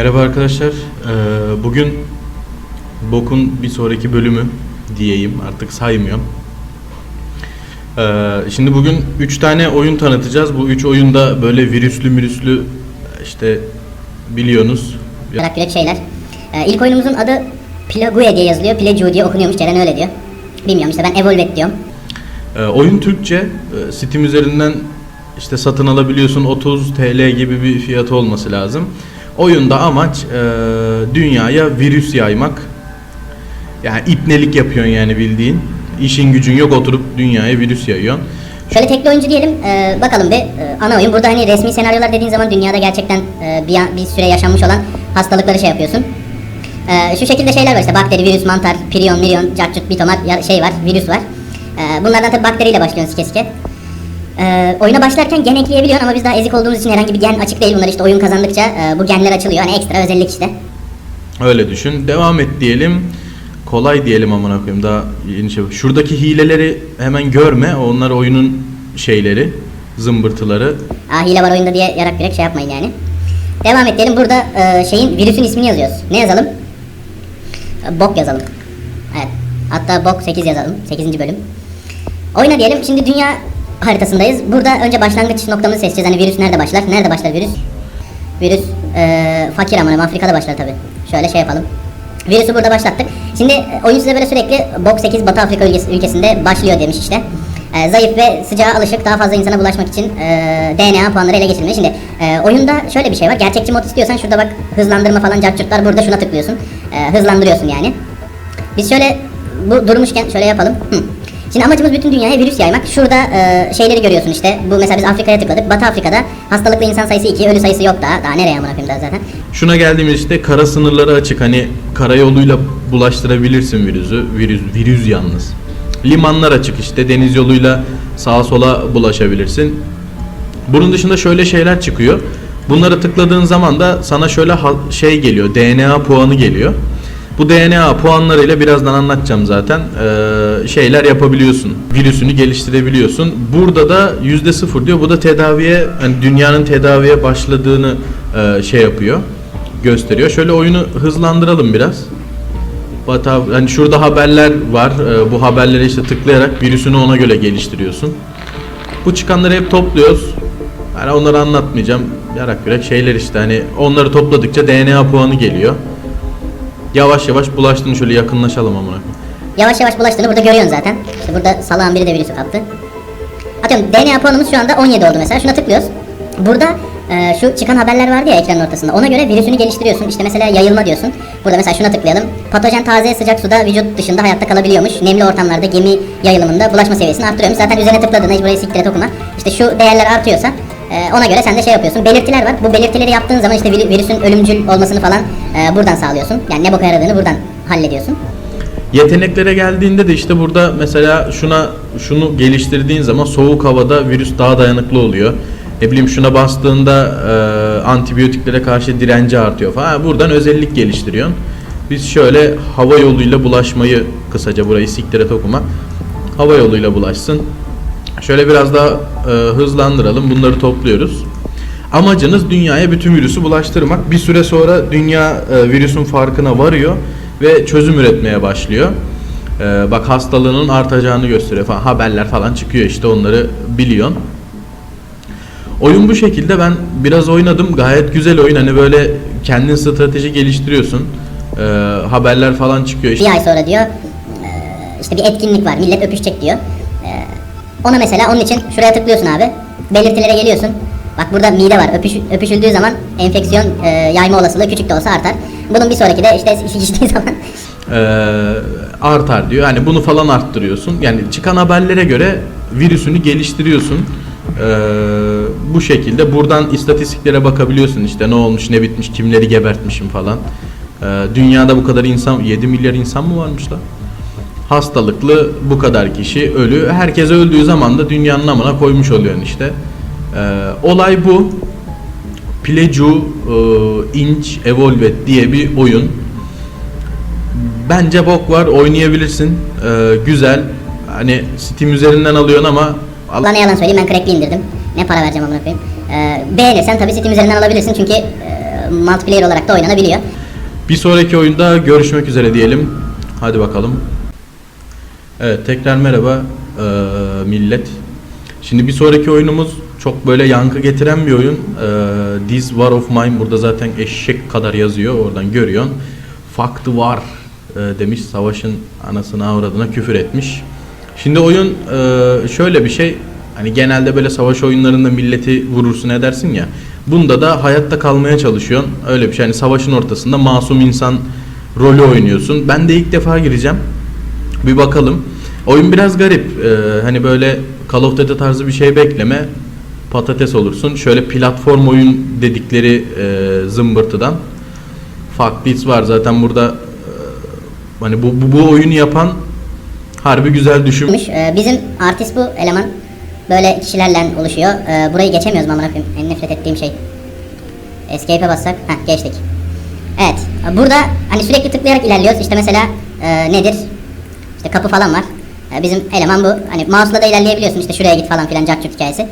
Merhaba arkadaşlar. Ee, bugün Bok'un bir sonraki bölümü diyeyim. Artık saymıyorum. Ee, şimdi bugün 3 tane oyun tanıtacağız. Bu 3 oyunda böyle virüslü virüslü işte biliyorsunuz. Yürek şeyler. Ee, ilk oyunumuzun adı Plague diye yazılıyor. Plague diye okunuyormuş. Ceren öyle diyor. Bilmiyorum işte ben Evolvet diyorum. Ee, oyun Türkçe. Steam üzerinden işte satın alabiliyorsun. 30 TL gibi bir fiyatı olması lazım. Oyunda amaç e, dünyaya virüs yaymak. Yani ipnelik yapıyorsun yani bildiğin. İşin gücün yok oturup dünyaya virüs yayıyorsun. Şöyle tekli oyuncu diyelim. Ee, bakalım bir e, ana oyun. Burada hani resmi senaryolar dediğin zaman dünyada gerçekten e, bir, bir süre yaşanmış olan hastalıkları şey yapıyorsun. Ee, şu şekilde şeyler var işte bakteri, virüs, mantar, priyon, milyon, cartçut, bitomar ya- şey var, virüs var. Ee, bunlardan tabi bakteriyle başlıyorsun sike sike. Ee, oyuna başlarken gen ekleyebiliyorsun ama biz daha ezik olduğumuz için herhangi bir gen açık değil. Bunlar işte oyun kazandıkça e, bu genler açılıyor. Hani ekstra özellik işte. Öyle düşün. Devam et diyelim. Kolay diyelim amına koyayım daha yeni şey. Şuradaki hileleri hemen görme. Onlar oyunun şeyleri, zımbırtıları. Aa hile var oyunda diye yarak direkt şey yapmayın yani. Devam et diyelim. Burada e, şeyin virüsün ismini yazıyoruz. Ne yazalım? E, bok yazalım. Evet. Hatta bok 8 yazalım. 8. bölüm. Oyna diyelim. Şimdi dünya haritasındayız. Burada önce başlangıç noktamızı seçeceğiz. Hani virüs nerede başlar? Nerede başlar virüs? Virüs e, fakir ama Afrika'da başlar tabi. Şöyle şey yapalım. Virüsü burada başlattık. Şimdi e, oyun size böyle sürekli Bok 8 Batı Afrika ülkesi, ülkesinde başlıyor demiş işte. E, zayıf ve sıcağa alışık daha fazla insana bulaşmak için e, DNA puanları ele geçirmeli. Şimdi e, oyunda şöyle bir şey var. Gerçekçi mod istiyorsan şurada bak hızlandırma falan cartçurtlar burada şuna tıklıyorsun. E, hızlandırıyorsun yani. Biz şöyle bu durmuşken şöyle yapalım. Hı. Şimdi amacımız bütün dünyaya virüs yaymak. Şurada e, şeyleri görüyorsun işte. Bu mesela biz Afrika'ya tıkladık. Batı Afrika'da hastalıklı insan sayısı 2, ölü sayısı yok daha. Daha nereye amına koyayım zaten. Şuna geldiğimiz işte kara sınırları açık. Hani karayoluyla bulaştırabilirsin virüsü. Virüs, virüs yalnız. Limanlar açık işte. Deniz yoluyla sağa sola bulaşabilirsin. Bunun dışında şöyle şeyler çıkıyor. Bunlara tıkladığın zaman da sana şöyle şey geliyor. DNA puanı geliyor. Bu DNA puanlarıyla birazdan anlatacağım zaten. Ee, şeyler yapabiliyorsun. Virüsünü geliştirebiliyorsun. Burada da yüzde sıfır diyor. Bu da tedaviye, hani dünyanın tedaviye başladığını e, şey yapıyor, gösteriyor. Şöyle oyunu hızlandıralım biraz. Bata, hani şurada haberler var. Ee, bu haberleri işte tıklayarak virüsünü ona göre geliştiriyorsun. Bu çıkanları hep topluyoruz. Yani onları anlatmayacağım. Yarak yürek şeyler işte hani onları topladıkça DNA puanı geliyor. Yavaş yavaş bulaştığını şöyle yakınlaşalım amına. Yavaş yavaş bulaştığını burada görüyorsun zaten. İşte burada salağın biri de virüsü kaptı. Atıyorum DNA puanımız şu anda 17 oldu mesela. Şuna tıklıyoruz. Burada e, şu çıkan haberler vardı ya ekranın ortasında. Ona göre virüsünü geliştiriyorsun. İşte mesela yayılma diyorsun. Burada mesela şuna tıklayalım. Patojen taze sıcak suda vücut dışında hayatta kalabiliyormuş. Nemli ortamlarda gemi yayılımında bulaşma seviyesini arttırıyormuş. Zaten üzerine tıkladığında hiç burayı siktir et okuma. İşte şu değerler artıyorsa e, ona göre sen de şey yapıyorsun. Belirtiler var. Bu belirtileri yaptığın zaman işte vir- virüsün ölümcül olmasını falan e, buradan sağlıyorsun. Yani ne boka yaradığını buradan hallediyorsun. Yeteneklere geldiğinde de işte burada mesela şuna şunu geliştirdiğin zaman soğuk havada virüs daha dayanıklı oluyor. Ne bileyim şuna bastığında e, antibiyotiklere karşı direnci artıyor falan. Buradan özellik geliştiriyorsun. Biz şöyle hava yoluyla bulaşmayı kısaca burayı siktir et okuma. Hava yoluyla bulaşsın. Şöyle biraz daha e, hızlandıralım. Bunları topluyoruz. Amacınız dünyaya bütün virüsü bulaştırmak. Bir süre sonra dünya e, virüsün farkına varıyor ve çözüm üretmeye başlıyor. E, bak hastalığının artacağını gösteriyor falan. Haberler falan çıkıyor işte onları biliyorsun. Oyun bu şekilde ben biraz oynadım. Gayet güzel oyun. Hani böyle kendin strateji geliştiriyorsun. E, haberler falan çıkıyor işte. Bir ay sonra diyor eee, işte bir etkinlik var millet öpüşecek diyor. Ona mesela onun için şuraya tıklıyorsun abi. Belirtilere geliyorsun. Bak burada mide var. Öpüş, öpüşüldüğü zaman enfeksiyon eee, yayma olasılığı küçük de olsa artar. Bunun bir sonraki de işte içtiği zaman e, artar diyor. Yani bunu falan arttırıyorsun. Yani çıkan haberlere göre virüsünü geliştiriyorsun. E, bu şekilde buradan istatistiklere bakabiliyorsun. İşte ne olmuş, ne bitmiş, kimleri gebertmişim falan. E, dünyada bu kadar insan, 7 milyar insan mı varmış da? Hastalıklı bu kadar kişi ölü. Herkes öldüğü zaman da dünyanın amına koymuş oluyorsun işte. E, olay bu. Pleju e, Inch Evolved diye bir oyun. Bence bok var oynayabilirsin. Ee, güzel. Hani Steam üzerinden alıyorsun ama al- ne yalan söyleyeyim ben crackli indirdim. Ne para vereceğim amına koyayım. Eee beğenirsen tabii Steam üzerinden alabilirsin çünkü eee, multiplayer olarak da oynanabiliyor. Bir sonraki oyunda görüşmek üzere diyelim. Hadi bakalım. Evet tekrar merhaba eee, millet. Şimdi bir sonraki oyunumuz çok böyle yankı getiren bir oyun. Eee This War of Mine burada zaten eşek kadar yazıyor oradan görüyorsun. Fuck the war eee, demiş savaşın anasına avradına küfür etmiş. Şimdi oyun eee, şöyle bir şey hani genelde böyle savaş oyunlarında milleti vurursun edersin ya. Bunda da hayatta kalmaya çalışıyorsun. Öyle bir şey hani savaşın ortasında masum insan rolü oynuyorsun. Ben de ilk defa gireceğim. Bir bakalım. Oyun biraz garip. Ee, hani böyle Call of Duty tarzı bir şey bekleme. Patates olursun. Şöyle platform oyun dedikleri e, zımbırtıdan. Fuck Beats var zaten burada. e, hani bu, bu, bu oyunu yapan harbi güzel düşünmüş. Ee, bizim artist bu eleman. Böyle kişilerle oluşuyor. Ee, burayı geçemiyoruz koyayım? En nefret ettiğim şey. Escape'e bassak. Heh geçtik. Evet. Burada hani sürekli tıklayarak ilerliyoruz. İşte mesela e, nedir? İşte kapı falan var. Ee, bizim eleman bu. Hani mouse'la da ilerleyebiliyorsun. İşte şuraya git falan filan cart hikayesi.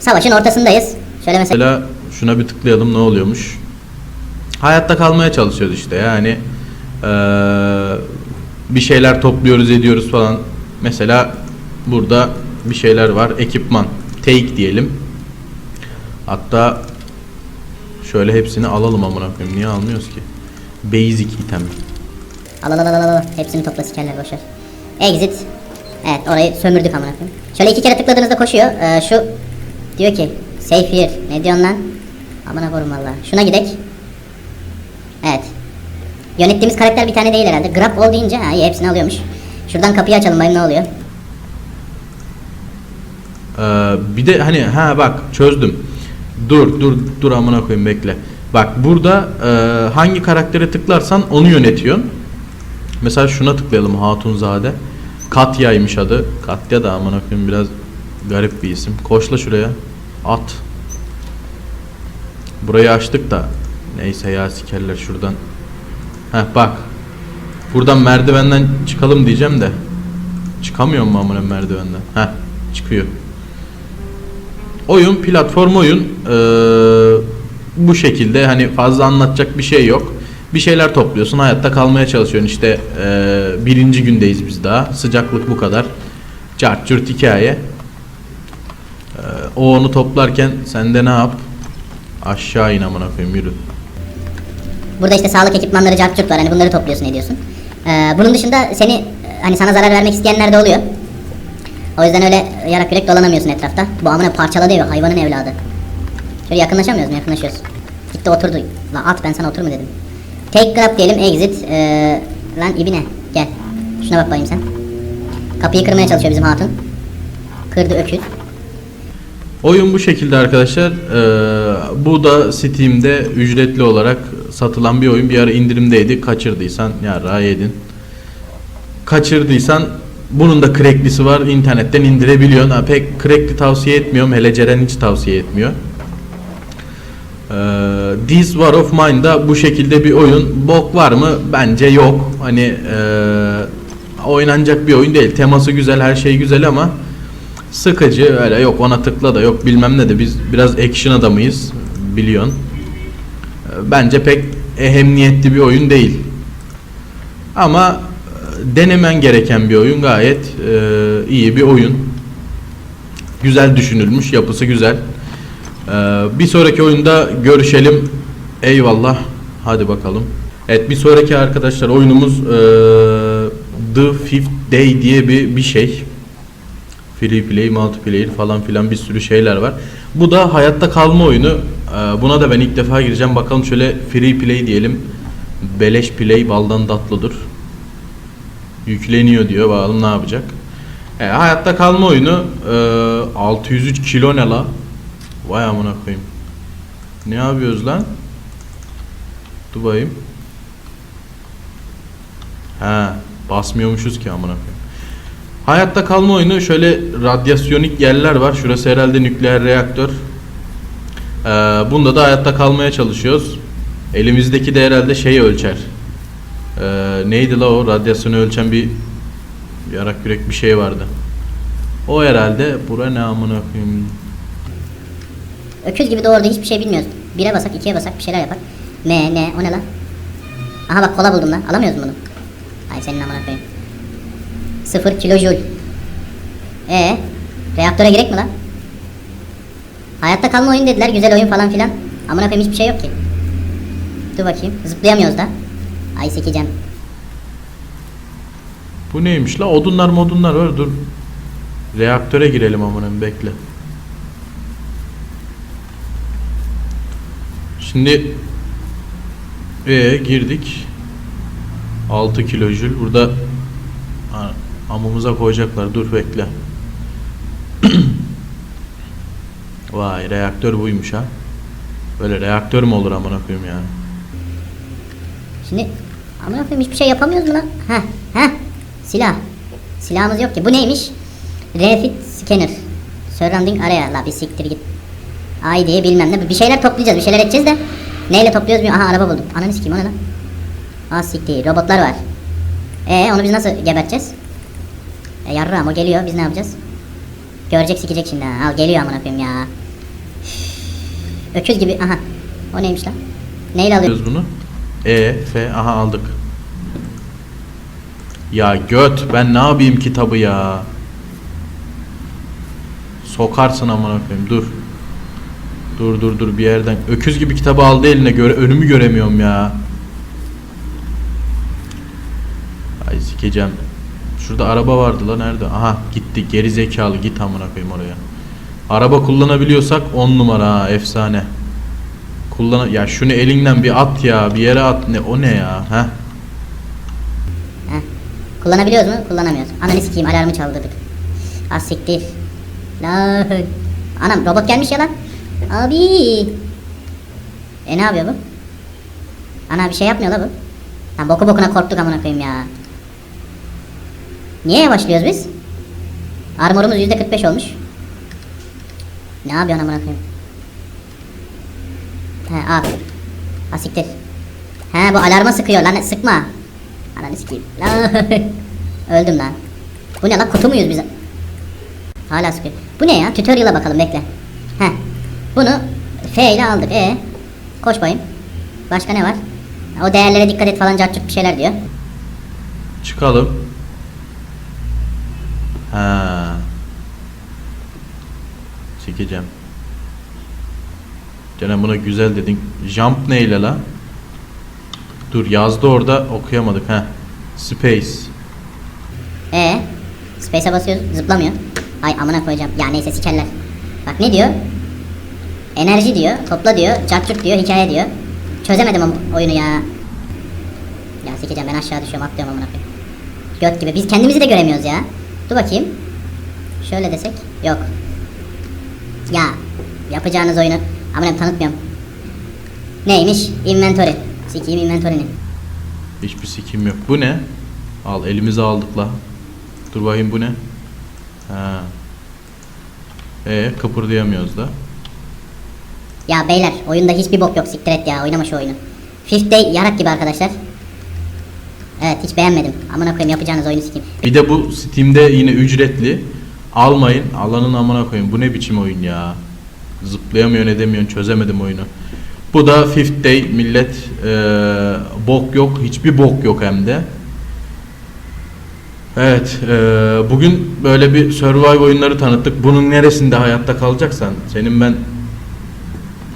Savaşın ortasındayız. Şöyle mesela Mesela şuna bir tıklayalım ne oluyormuş. Hayatta kalmaya çalışıyoruz işte yani eee, bir şeyler topluyoruz ediyoruz falan. Mesela burada bir şeyler var ekipman take diyelim. Hatta şöyle hepsini alalım amına koyayım niye almıyoruz ki? Basic item. Al al al al al. Hepsini topla sikerler boşver. Exit. Evet orayı sömürdük amına koyayım. Şöyle iki kere tıkladığınızda koşuyor. Ee, şu diyor ki safe here. Ne diyorsun lan? Amına koyayım valla. Şuna gidek. Evet. Yönettiğimiz karakter bir tane değil herhalde. Grab ol deyince ha iyi hepsini alıyormuş. Şuradan kapıyı açalım bayım ne oluyor? Ee, bir de hani ha bak çözdüm. Dur dur dur amına koyayım bekle. Bak burada e, hangi karaktere tıklarsan onu yönetiyorsun. Mesela şuna tıklayalım Hatunzade. Katya'ymış adı. Katya da amına koyayım biraz garip bir isim. Koşla şuraya. At. Burayı açtık da neyse ya sikerler şuradan. Heh bak. Buradan merdivenden çıkalım diyeceğim de. Çıkamıyor mu amına merdivenden? Heh çıkıyor. Oyun platform oyun Ee, bu şekilde hani fazla anlatacak bir şey yok. Bir şeyler topluyorsun hayatta kalmaya çalışıyorsun işte ee, birinci gündeyiz biz daha sıcaklık bu kadar. Cart cürt hikaye. Ee, o onu toplarken sen de ne yap? Aşağı in amına koyayım yürü. Burada işte sağlık ekipmanları cart curt var. Hani bunları topluyorsun ediyorsun. Ee, bunun dışında seni e, hani sana zarar vermek isteyenler de oluyor. O yüzden öyle yarak yürek dolanamıyorsun etrafta. Bu amına parçaladı evi hayvanın evladı. Şöyle yakınlaşamıyoruz mu? Yakınlaşıyoruz. Gitti oturdu. Lan at ben sana otur mu dedim. Take grab diyelim exit. Ee, lan ibine gel. Şuna bak bakayım sen. Kapıyı kırmaya çalışıyor bizim hatun. Kırdı öküz. Oyun bu şekilde arkadaşlar. Ee, bu da Steam'de ücretli olarak satılan bir oyun. Bir ara indirimdeydi. Kaçırdıysan ya yedin. Kaçırdıysan bunun da cracklisi var. İnternetten indirebiliyorsun. Ha, pek crackli tavsiye etmiyorum. Hele Ceren hiç tavsiye etmiyor. Ee, This War of Mine da bu şekilde bir oyun. Bok var mı? Bence yok. Hani ee, oynanacak bir oyun değil. Teması güzel, her şey güzel ama sıkıcı öyle yok ona tıkla da yok bilmem ne de biz biraz action adamıyız biliyorsun. Ee, Bence pek ehemmiyetli bir oyun değil. Ama e, denemen gereken bir oyun gayet e, iyi bir oyun. Güzel düşünülmüş, yapısı güzel. Ee, bir sonraki oyunda görüşelim. Eyvallah. Hadi bakalım. Evet bir sonraki arkadaşlar oyunumuz e, The Fifth Day diye bir bir şey. Free play, multiplayer falan filan bir sürü şeyler var. Bu da hayatta kalma oyunu. Ee, Buna da ben ilk defa gireceğim. Bakalım şöyle free play diyelim. Beleş play baldan tatlıdır. Yükleniyor diyor. Bakalım ne yapacak. Ee, hayatta kalma oyunu. Ee, 603 kilo ne la? Vay amına koyayım. Ne yapıyoruz lan? Dur bakayım. Ha, basmıyormuşuz ki amına koyayım. Hayatta kalma oyunu şöyle radyasyonik yerler var. Şurası herhalde nükleer reaktör. Ee, bunda da hayatta kalmaya çalışıyoruz. Elimizdeki de herhalde şey ölçer. Ee, neydi la o radyasyonu ölçen bir yarak yürek bir şey vardı. O herhalde bura ne amına koyayım. Öküz gibi doğurdu hiçbir şey bilmiyoruz. Bire basak ikiye basak bir şeyler yapar. M ne o ne lan? Aha bak kola buldum lan. Alamıyoruz bunu? Ay senin amına koyayım. 0 kilojoule. E reaktöre girek mi lan? Hayatta kalma oyun dediler. Güzel oyun falan filan. Amına koyayım hiçbir şey yok ki. Dur bakayım. Zıplayamıyoruz da. Ay sekeceğim. Bu neymiş la? Odunlar modunlar var dur. Reaktöre girelim amına bekle. Şimdi e girdik. 6 kilojül. Burada ha, koyacaklar. Dur bekle. Vay reaktör buymuş ha. Böyle reaktör mü olur amına koyayım ya? Şimdi amına koyayım hiçbir şey yapamıyoruz mu lan? Heh heh. Silah. Silahımız yok ki. Bu neymiş? Refit scanner. Surrounding area. La bir siktir git. ID bilmem ne. Bir şeyler toplayacağız. Bir şeyler edeceğiz de. Neyle topluyoruz bilmiyorum. Aha araba buldum. Ananı sikeyim o ne lan? Aa siktir. Robotlar var. E onu biz nasıl geberteceğiz? E yarrağım o geliyor. Biz ne yapacağız? Görecek sikecek şimdi ha. Al geliyor amına koyayım ya. Öküz gibi. Aha. O neymiş lan? Neyle? Alıyoruz bunu. E, F, aha aldık. Ya göt ben ne yapayım kitabı ya. Sokarsın amına koyayım dur. Dur dur dur bir yerden. Öküz gibi kitabı aldı eline göre önümü göremiyorum ya. Ay sikeceğim. Şurada araba vardı lan nerede? Aha gitti geri zekalı git amına koyayım oraya. Araba kullanabiliyorsak 10 numara ha efsane. Kullan ya şunu elinden bir at ya bir yere at ne o ne ya ha. Kullanabiliyoruz mu? Kullanamıyoruz. Ananı sikeyim alarmı çaldırdık. Az siktir. La. Anam robot gelmiş ya lan. Abi. E ne yapıyor bu? Ana bir şey yapmıyor la bu. Lan boku bokuna korktuk amına koyayım ya. Niye yavaşlıyoruz biz? Armorumuz %45 olmuş. Ne yapıyorsun amına koyayım? He al. Ha siktir. He bu alarma sıkıyor lan sıkma. Ananı sikeyim. Öldüm lan. Bu ne lan kutu muyuz biz? Hala sıkıyor. Bu ne ya? Tutorial'a bakalım bekle. Bunu F ile aldık. E. Koş bayım. Başka ne var? O değerlere dikkat et falan cartçuk bir şeyler diyor. çıkalım ha sikeceğim Gene buna güzel dedin jump neyle la dur yazdı orada okuyamadık ha space E. Space'e basıyoruz. Zıplamıyor. Ay amına koyacağım. Ya neyse sikerler. Bak ne diyor? Enerji diyor. Topla diyor. Cartçuk diyor. Hikaye diyor. Çözemedim oyunu ya. Ya sikeceğim ben aşağı düşüyorum atlıyorum amına koyayım. Göt gibi. Biz kendimizi de göremiyoruz ya. Dur bakayım. Şöyle desek. Yok. Ya. Yapacağınız oyunu. Amına tanıtmıyorum. Neymiş? Inventory. Sikeyim inventory'ni. Hiçbir sikim yok. Bu ne? Al elimize aldık la. Dur bakayım bu ne? Ha. E kıpırdayamıyoruz da. Ya beyler oyunda hiçbir bok yok siktir et ya oynama şu oyunu. Fifth Day yarak gibi arkadaşlar. Evet hiç beğenmedim. Amına koyayım yapacağınız oyunu sikeyim. Bir de bu Steam'de yine ücretli. Almayın. Alanın amına koyun. Bu ne biçim oyun ya? Zıplayamıyorsun edemiyorsun. Çözemedim oyunu. Bu da Fifth Day millet eee, bok yok. Hiçbir bok yok hem de. Evet. eee, bugün böyle bir survive oyunları tanıttık. Bunun neresinde hayatta kalacaksan senin ben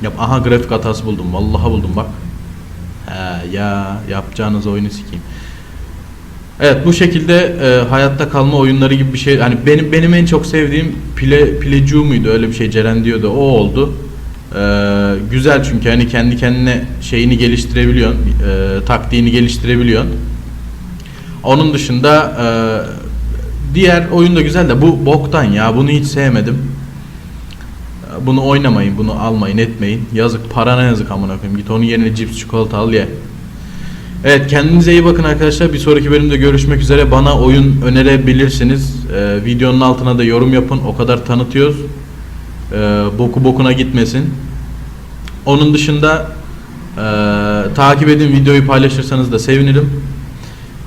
Yap aha grafik hatası buldum. Vallahi buldum bak. He ya yapacağınız oyunu sikeyim. Evet bu şekilde e, hayatta kalma oyunları gibi bir şey. Hani benim benim en çok sevdiğim Pile Pilecu muydu öyle bir şey Ceren diyordu. O oldu. E, güzel çünkü hani kendi kendine şeyini geliştirebiliyorsun. E, taktiğini geliştirebiliyorsun. Onun dışında e, diğer oyun da güzel de bu boktan ya. Bunu hiç sevmedim. Bunu oynamayın, bunu almayın, etmeyin. Yazık, parana yazık amına koyayım. Git onun yerine cips, çikolata al ye. Evet, kendinize iyi bakın arkadaşlar. Bir sonraki bölümde görüşmek üzere. Bana oyun önerebilirsiniz. Ee, videonun altına da yorum yapın. O kadar tanıtıyoruz. Ee, boku bokuna gitmesin. Onun dışında ee, takip edin, videoyu paylaşırsanız da sevinirim.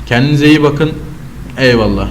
Kendinize iyi bakın. Eyvallah.